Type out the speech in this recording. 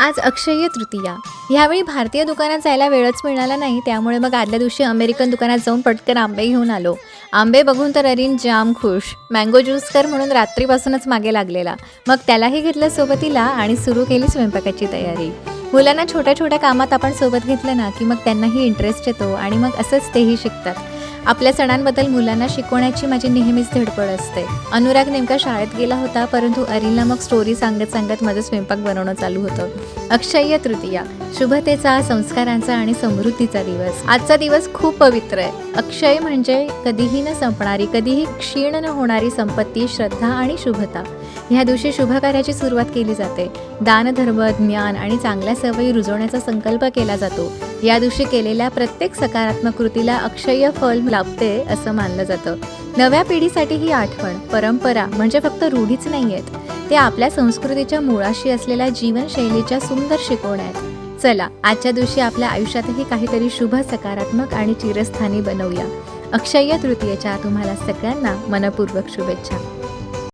आज अक्षय तृतीया. ह्यावेळी भारतीय दुकानात जायला वेळच मिळाला नाही त्यामुळे मग आदल्या दिवशी अमेरिकन दुकानात जाऊन पटकन आंबे घेऊन आलो. आंबे बघून तर अरिन जाम खुश. मँगो ज्यूस कर म्हणून रात्रीपासूनच मागे लागलेला. मग त्यालाही घेतलं सोबतीला आणि सुरू केली स्वयंपाकाची तयारी. मुलांना छोट्या छोट्या कामात आपण सोबत घेतलं ना की मग त्यांनाही इंटरेस्ट येतो आणि मग असंच तेही शिकतात. आपल्या सणांबद्दल मुलांना शिकवण्याची माझी नेहमीच धडपड असते. अनुराग नेमका शाळेत गेला होता परंतु अरिलला मग स्टोरी सांगत सांगत माझं स्वयंपाक बनवणं चालू होतं. अक्षय्य तृतीया शुभतेचा संस्कारांचा आणि समृद्धीचा दिवस. आजचा दिवस खूप पवित्र आहे. अक्षय म्हणजे कधीही न संपणारी कधीही क्षीण न होणारी संपत्ती श्रद्धा आणि शुभता. ह्या दिवशी शुभकार्याची सुरुवात केली जाते. दानधर्म ज्ञान आणि चांगल्या सवयी रुजवण्याचा संकल्प केला जातो. या दिवशी केलेल्या प्रत्येक सकारात्मक कृतीला अक्षय फल लाभते असं मानलं जातं. नव्या पिढीसाठी ही आठवण परंपरा म्हणजे फक्त रूढीच नाही आहेत ते आपल्या संस्कृतीच्या मुळाशी असलेल्या जीवनशैलीच्या सुंदर शिकवण्या आहेत चला आजच्या दिवशी आपल्या आयुष्यातही काहीतरी शुभ सकारात्मक आणि चिरस्थानी बनवूया. अक्षय्य तृतीयेच्या तुम्हाला सगळ्यांना मनपूर्वक शुभेच्छा.